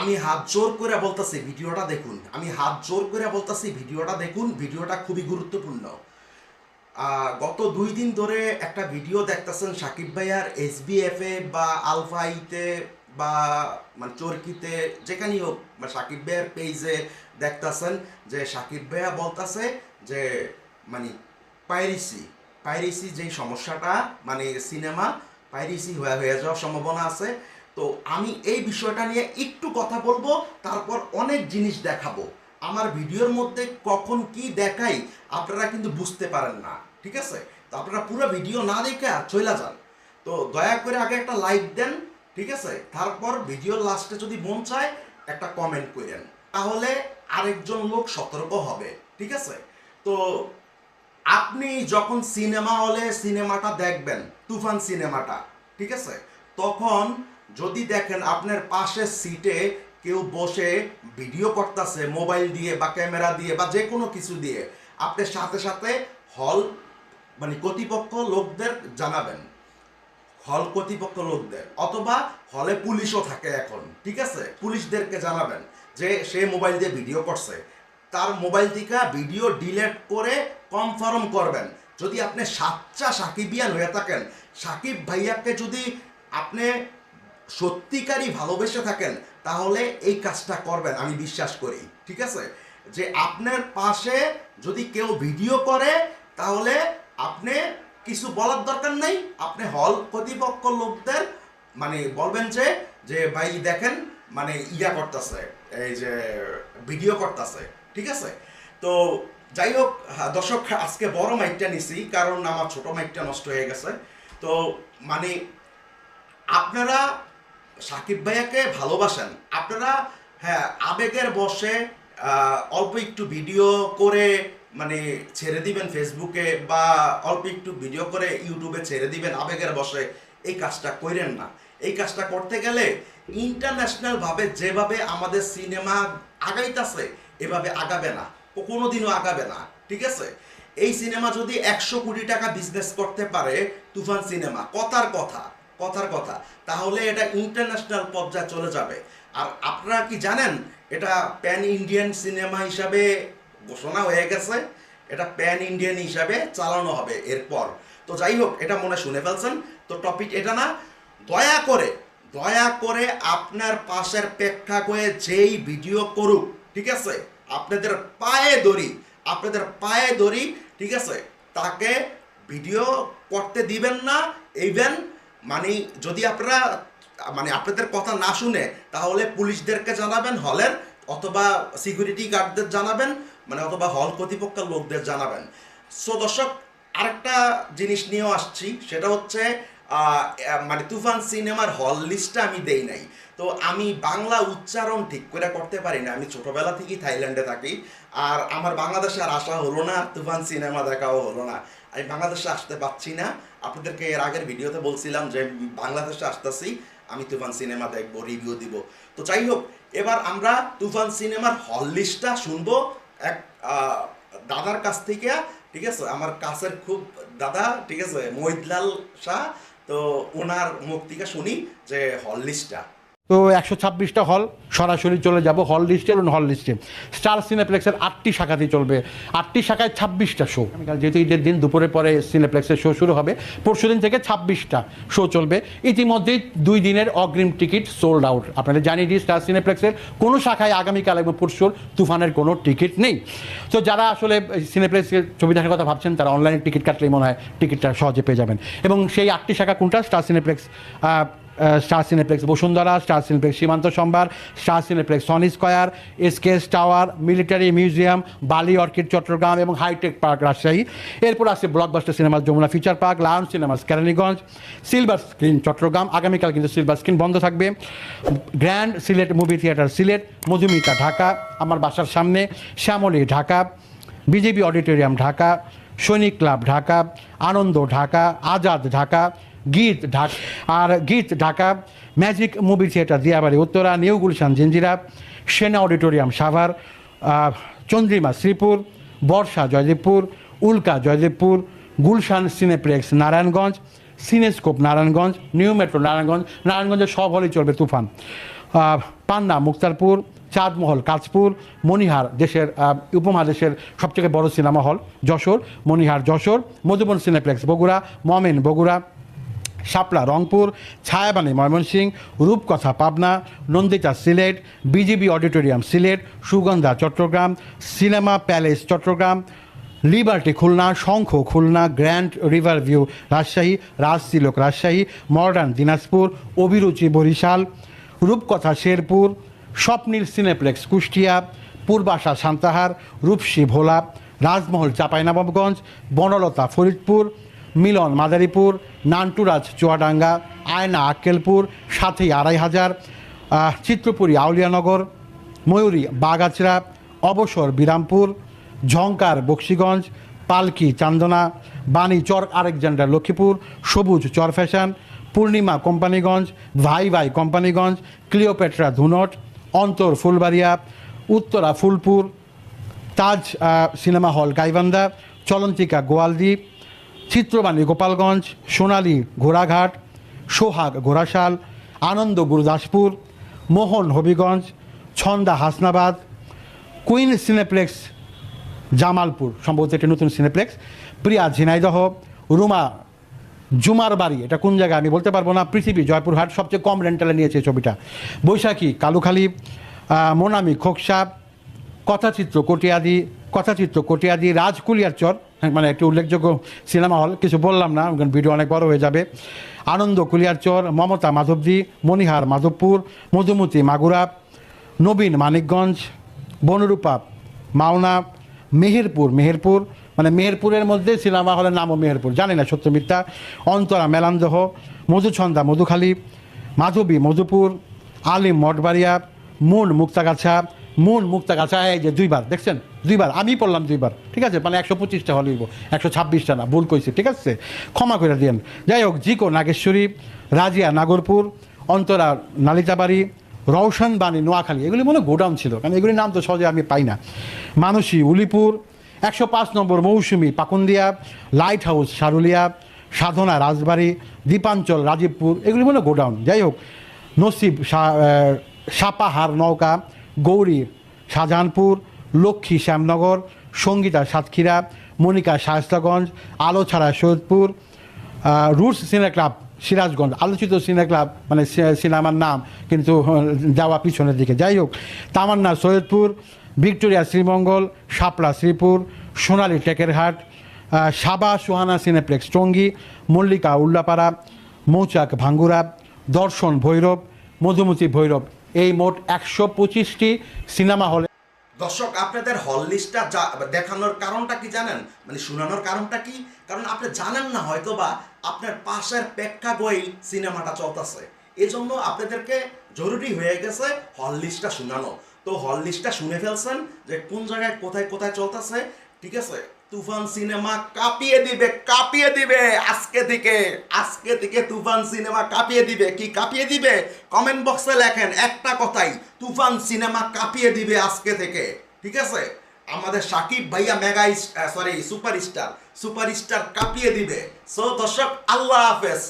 আমি হাত জোর করে বলতেছি, ভিডিওটা দেখুন। আমি হাত জোর করে বলতেছি, ভিডিওটা দেখুন। ভিডিওটা খুবই গুরুত্বপূর্ণ। গত দুই দিন ধরে একটা ভিডিও দেখতেছেন সাকিব ভাইয়ার এসবিএফ এ বা আলফাইতে বা মানে চরকিতে, যেখানেই হোক, বা সাকিব ভাইয়ার পেজে দেখতেছেন যে সাকিব ভাইয়া বলতেছে যে মানে পাইরিসি পাইরিসি যেই সমস্যাটা মানে সিনেমা, পাইরিসি হয়ে হয়ে যাওয়ার সম্ভাবনা আছে। তো আমি এই বিষয়টা নিয়ে একটু কথা বলব, তারপর অনেক জিনিস দেখাবো। আমার ভিডিওর মধ্যে কখন কি দেখাই, আপনারা কিন্তু বুঝতে পারেন না, ঠিক আছে? তো আপনারা পুরো ভিডিও না দেখে আর চলে যান। তো দয়া করে আগে একটা লাইক দেন, ঠিক আছে? তারপর ভিডিওর লাস্টে যদি মন চায়, একটা কমেন্ট করেন। তাহলে আরেকজন লোক সতর্ক হবে, ঠিক আছে? তো আপনি যখন সিনেমা হলে সিনেমাটা দেখবেন, তুফান সিনেমাটা, ঠিক আছে? তখন যদি দেখেন আপনার পাশের সিটে কেউ বসে ভিডিও করতেছে, মোবাইল দিয়ে বা ক্যামেরা দিয়ে বা যে কোনো কিছু দিয়ে, আপনি সাথে সাথে হল মানে কর্তৃপক্ষ লোকদের জানাবেন। হল কর্তৃপক্ষ লোকদের, অথবা হলে পুলিশও থাকে এখন, ঠিক আছে? পুলিশদেরকে জানাবেন যে সে মোবাইল দিয়ে ভিডিও করছে। তার মোবাইল থেকে ভিডিও ডিলেট করে কনফার্ম করবেন। যদি আপনি সাচ্চা সাকিবিয়ান হয়ে থাকেন, সাকিব ভাইয়াকে যদি আপনি সত্যিকারই ভালোবেসে থাকেন তাহলে এই কাজটা করবেন আমি বিশ্বাস করি। ঠিক আছে? যে আপনার পাশে যদি কেউ ভিডিও করে তাহলে আপনি কিছু বলার দরকার নেই। আপনি হল প্রতিপক্ষ লোকদের মানে বলবেন যে যে ভাই দেখেন মানে ইয়া করতেছে এই যে ভিডিও করতেছে। ঠিক আছে? তো যাই হোক হ্যাঁ, দর্শক আজকে বড় মাইকটা নিছি কারণ আমার ছোট মাইকটা নষ্ট হয়ে গেছে। তো মানে আপনারা সাকিব ভাইয়াকে ভালোবাসেন। আপনারা হ্যাঁ আবেগের বসে অল্প একটু ভিডিও করে মানে ছেড়ে দিবেন ফেসবুকে বা অল্প একটু ভিডিও করে ইউটিউবে ছেড়ে দিবেন আবেগের বসে এই কাজটা করেন না। এই কাজটা করতে গেলে ইন্টারন্যাশনাল ভাবে যেভাবে আমাদের সিনেমা আগাইতেছে, এভাবে আগাবে না। ও কোনোদিনও আগাবে না, ঠিক আছে? এই সিনেমা যদি একশো কোটি টাকা বিজনেস করতে পারে, তুফান সিনেমা, কথার কথা। কথার কথা। তাহলে এটা ইন্টারন্যাশনাল পর্যায়ে চলে যাবে। আর আপনারা কি জানেন, এটা প্যান ইন্ডিয়ান সিনেমা হিসাবে ঘোষণা হয়ে গেছে। এটা প্যান ইন্ডিয়ান হিসাবে চালানো হবে এরপর। তো যাই হোক, এটা মনে শুনে ফেলছেন। তো টপিক এটা না, দয়া করে দয়া করে আপনার পাশের প্রেক্ষাগৃহে যেই ভিডিও করুক, ঠিক আছে? আপনাদের পায়ে ধরি আপনাদের পায়ে ধরি ঠিক আছে? তাকে ভিডিও করতে দিবেন না ইভেন মানে যদি আপনারা মানে আপনাদের কথা না শুনে, তাহলে পুলিশদেরকে জানাবেন, হলের, অথবা সিকিউরিটি গার্ডদের জানাবেন মানে অথবা হল কর্তৃপক্ষের লোকদের জানাবেন। সো দর্শক, আরেকটা জিনিস নিয়েও আসছি, সেটা হচ্ছে মানে তুফান সিনেমার হল লিস্টটা আমি দেই নাই। তো আমি বাংলা উচ্চারণ ঠিক করে করতে পারি না। আমি ছোটবেলা থেকেই থাইল্যান্ডে থাকি, আর আমার বাংলাদেশে আর আসা হলো না, তুফান সিনেমা দেখাও হলো না। আমি বাংলাদেশে আসতে পারছি না। আপনাদেরকে এর আগের ভিডিওতে বলছিলাম যে বাংলাদেশে আসতেছি, আমি তুফান সিনেমা দেখব রিভিউ দিব। তো যাই হোক, এবার আমরা তুফান সিনেমার হল লিস্টটা শুনব। এক দাদার কাছ থেকে, ঠিক আছে? আমার কাছের খুব দাদা, ঠিক আছে? মহিদলাল শাহ। তো ওনার মুখ থেকে শুনি যে হল লিস্টটা তো একশো ছাব্বিশটা হল সরাসরি চলে যাব হল লিস্টে এবং হল লিস্টে স্টার সিনেপ্লেক্সের আটটি শাখাতেই চলবে। আটটি শাখায় ছাব্বিশটা শো যেহেতু ঈদের দিন দুপুরে পরে সিনেপ্লেক্সের শো শুরু হবে, পরশু দিন থেকে ছাব্বিশটা শো চলবে। ইতিমধ্যেই দুই দিনের অগ্রিম টিকিট সোল্ড আউট আপনারা জানিয়ে দিই স্টার সিনেপ্লেক্সের কোনো শাখায় আগামীকাল এবং পরশুর তুফানের কোনো টিকিট নেই। তো যারা আসলে সিনেপ্লেক্সের ছবি দেখার কথা ভাবছেন, তারা অনলাইনে টিকিট কাটলেই মনে হয় টিকিটটা সহজে পেয়ে যাবেন। এবং সেই আটটি শাখা কোনটা? Star cineplex star cineplex Bashundhara star cineplex Shimanto Shambhar star cineplex Sony square SKS tower military museum Bali orchid Chattogram এবং হাইটেক পার্ক রাজশাহী এরপর আছে blockbuster cinema Jamuna future park lion cinemas Keraniganj silver screen Chattogram আগামীকাল কিন্তু silver screen বন্ধ থাকবে। Grand Sylhet movie theatre Sylhet Modhumita Dhaka আমার বাসার সামনে Shyamoli Dhaka BJP auditorium Dhaka Sainik club Dhaka Ananda Dhaka Azad Dhaka Geet Dhaka আর Geet Dhaka magic movie theatre Diabari, Uttara, new Gulshan Jinjira Sena auditorium, Savar Chandrima, Sreepur, Barsha, Joydebpur, Ulka, Joydebpur, Gulshan cineplex, Narayanganj, cinescope, Narayanganj, new metro, Narayanganj নারায়ণগঞ্জের সব হলেই চলবে তুফান। পান্না, মুক্তারপুর, চাঁদমহল, কাঁচপুর, মণিহার দেশের উপমহাদেশের সবথেকে বড় cinema hall Jashore, Monihar, Jashore, Modhuban cineplex, Bogura, Momen, Bogura Shapla Rangpur Chhayabani Mymensingh Rupkotha, Pabna, Nandita Sylhet, BGB auditorium Sylhet, Sugandha, Chattogram, cinema palace, Chattogram, liberty, Khulna, Shankha, Khulna, grand river view, Rajshahi, Rajtilak, Rajshahi, modern, Dinajpur, Abhiruchi, Barishal, Rupkotha, Sherpur, Swapnil cineplex, Kushtia, Purbasha, Santahar, Rupshi, Bhola, Rajmahal, Chapainawabganj, Bonolota, Faridpur Milon, Madaripur, Nanturaj, Chuadanga, Ayna, Akkelpur, সাথে, আড়াই হাজার চিত্রপুরী, আউলিয়ানগর, ময়ূরী, বাগাছড়া, অবসর, বিরামপুর ঝঙ্কার বক্সিগঞ্জ, পালকি, চান্দনা, বাণী, চর Alexander, Lakshmipur, সবুজ, চর fashion, পূর্ণিমা, কোম্পানিগঞ্জ, ভাই ভাই, Companiganj, Cleopatra, Dhunat, Antar, Phulbaria, Uttara, Phulpur, Taj cinema hall, Gaibandha Cholontika Goaldweep Chitrabani, Gopalganj, Sonali ঘোড়াঘাট, Sohag Ghorashal, Ananda Gurudaspur, Mohan Habiganj, Chhanda Hasnabad, queen cineplex, Jamalpur, সম্ভবত একটি নতুন সিনেপ্লেক্স, প্রিয়া ঝিনাইদহ, রুমা জুমার বাড়ি এটা কোন জায়গায় আমি বলতে পারব না, পৃথিবী, জয়পুরহাট, সবচেয়ে কম রেন্টালে নিয়েছে ছবিটা। বৈশাখী, কালুখালী মোনামি খোকসাপ কথাচিত্র কটিয়াদি কথাচিত্র কটিয়াদি রাজকুলিয়ার চর হ্যাঁ, মানে একটি উল্লেখযোগ্য সিনেমা হল কিছু বললাম না ভিডিও অনেক বড় হয়ে যাবে। আনন্দ কুলিয়ার চর মমতা মাধবদী মণিহার মাধবপুর মধুমতি মাগুরা নবীন মানিকগঞ্জ বনরূপা মাওনা মেহেরপুর মেহেরপুর মানে মেহেরপুরের মধ্যে সিনেমা হলের নামও মেহেরপুর জানি না সত্য মিথ্যা। অন্তরা মেলান্দহ মধুছন্দা মধুখালী মাধবী মধুপুর আলিম মঠবাড়িয়া মুন মুক্তাগাছা মুন মুক্তাগাছা এই যে দুইবার, দেখছেন? দুইবার আমি পড়লাম দুইবার, ঠিক আছে? মানে একশো পঁচিশটা হল একশো ছাব্বিশটা না, ভুল কইছি, ঠিক আছে? ক্ষমা করে দিয়েন। যাই হোক, জিকো, নাগেশ্বরী, রাজিয়া, নাগরপুর, অন্তরা, নালিতাবাড়ি রওশন বাণী নোয়াখালী, এগুলি মনে গোডাউন ছিল, কারণ এগুলির নাম তো সহজে আমি পাই না। মানসী, উলিপুর, একশো পাঁচ নম্বর মৌসুমি, পাকুন্দিয়া, লাইট হাউস, সারুলিয়া, সাধনা, রাজবাড়ি দ্বীপাঞ্চল রাজীবপুর, এগুলি মনে গোডাউন। যাই হোক, নসিব সাপাহার নৌকা গৌরী, শাহজাহানপুর, লক্ষ্মী শ্যামনগর, সঙ্গীতা সাতক্ষীরা, মনিকা শায়স্তাগঞ্জ আলো ছাড়া Saidpur roots cine club, Sirajganj, আলোচিত সিনে ক্লাব মানে সিনেমার নাম কিন্তু যাওয়া পিছনের দিকে। যাই হোক, তামান্না সৈয়দপুর, ভিক্টোরিয়া শ্রীমঙ্গল, শাপলা শ্রীপুর, সোনালী টেকেরহাট সাবা সুহানা সিনেপ্লেক্স টঙ্গী, মল্লিকা উল্লাপাড়া, মৌচাক ভাঙ্গুরা, দর্শন ভৈরব, মধুমতি ভৈরব। এই মোট একশো পঁচিশটি সিনেমা হলে। দর্শক, আপনাদের হল লিস্টটা দেখানোর কারণটা কি জানেন? মানে শোনানোর কারণটা কি? কারণ আপনি জানেন না হয়তো বা আপনার পাশের প্রেক্ষাগৃহেই সিনেমাটা চলতেছে। এজন্য আপনাদেরকে জরুরি হয়ে গেছে হল লিস্টটা শোনানো। তো হল লিস্টটা শুনে ফেলছেন যে কোন জায়গায় কোথায় কোথায় চলতেছে, ঠিক আছে? তুফান সিনেমা কাঁপিয়ে দিবে কাঁপিয়ে দিবে। আজকে থেকে আজকে থেকে তুফান সিনেমা কাঁপিয়ে দিবে। কি কাঁপিয়ে দিবে? কমেন্ট বক্সে লেখেন একটা কথাই, তুফান সিনেমা কাঁপিয়ে দিবে আজকে থেকে। ঠিক আছে? আমাদের সাকিব ভাইয়া মেগা সরি সুপারস্টার সুপারস্টার কাঁপিয়ে দিবে। সো দর্শক, আল্লাহ হাফেজ।